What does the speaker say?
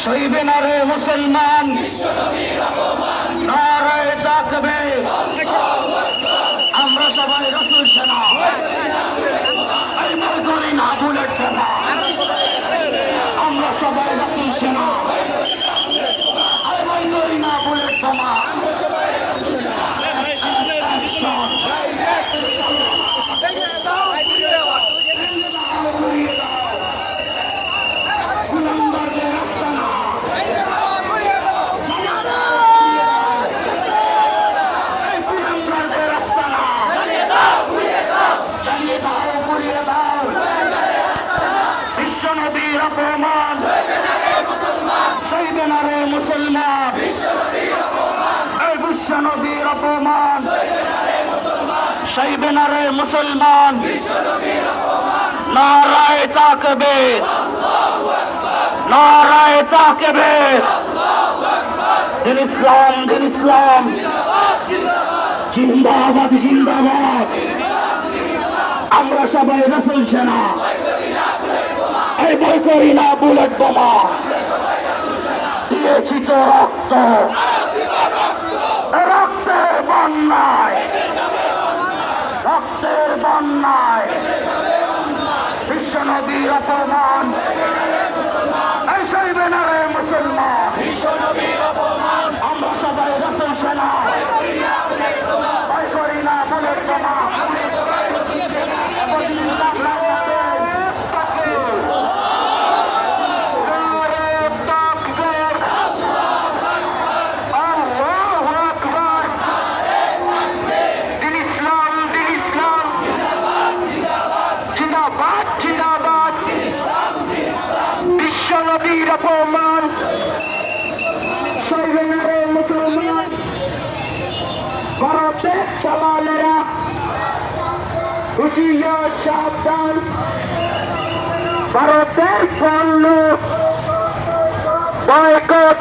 সইবে না রে মুসলমান নারায় ডাকবে আমরা সবাই রসুল সেনা এই ভয় করি না বুলেট সেনা আমরা সবাই রসুল সেনা এই ভয় করি না বুলেট সেনা কুলাঙ্গারদের রাস্তা না এই কুলাঙ্গারদের রাস্তা না চালিয়ে দাও ঘুরিয়ে দাও বিশ্ব নবীর অপমান রে মুসলমান। এই বিশ্ব নবীর অপমান না মুসলমান। নারায় তাকবে নারায় তাকবে ইসলাম ইসলাম। জিন্দাবাদ জিন্দাবাদ। আমরা সবাই রসুল সেনা। করি না বুলেট বোমা। দিয়েছি তো রক্ত। রক্তের বন্যায়। রক্তের বন্যায়। বিশ্ব নবীর অপমান। এই সইবে না রে মুসলমান। আমরা সবাই রসুল সেনা ভয় করি না বুলেট বোমা দিন ইসলাম দিন ইসলাম জিন্দাবাদ জিন্দাবাদ। বিশ্ব নবীর অপমান। সৈন্যরে মুসলমান। ভারতের সমালেরা হুশিয়ার সাবধান। ভারতের পণ্য বয়কট